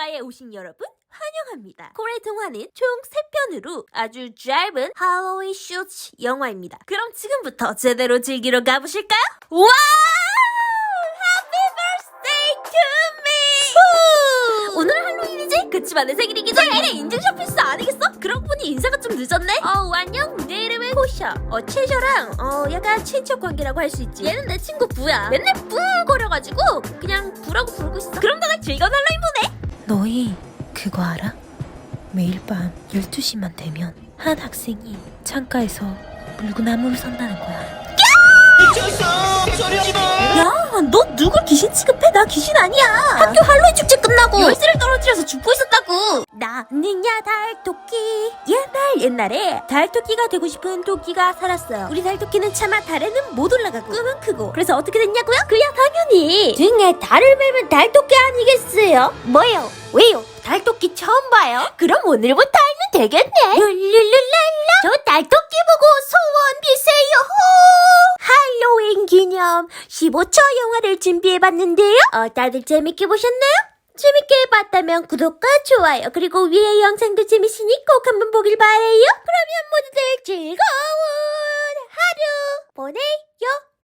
동화에 오신 여러분 환영합니다. 코레 동화는 총 3편으로 아주 짧은 할로윈 쇼츠 영화입니다. 그럼 지금부터 제대로 즐기러 가보실까요? 와! 그치만 내 생일이기 전에 인증샷 필수 아니겠어? 그러고 보니 인사가 좀 늦었네? 어 안녕 내 이름은 호셔 어 채셔랑 어 약간 친척 관계라고 할 수 있지 얘는 내 친구 부야 맨날 뿌 거려가지고 그냥 부라고 부르고 있어 그럼 할로윈 보내 너희 그거 알아? 매일 밤 12시만 되면 한 학생이 창가에서 물구나무를 선다는 거야. 야, 너 누굴 귀신 취급해? 나 귀신 아니야. 학교 할로윈 축제 끝나고 열쇠를 떨어뜨려서 죽고 있었 나는야 달토끼. 옛날 옛날에 달토끼가 되고 싶은 토끼가 살았어요. 우리 달토끼는 차마 달에는 못 올라가고 꿈은 크고. 그래서 어떻게 됐냐고요? 그야 당연히 등에 달을 매면 달토끼 아니겠어요? 뭐요? 왜요? 달토끼 처음 봐요? 그럼 오늘부터 알면 되겠네. 룰루루랄라. 저 달토끼 보고 소원 비세요. 할로윈 기념 15초 영화를 준비해봤는데요. 어, 다들 재밌게 보셨나요? 재밌게 봤다면 구독과 좋아요 그리고 위에 영상도 재밌으니 꼭 한번 보길 바래요. 그러면 모두들 즐거운 하루 보내요.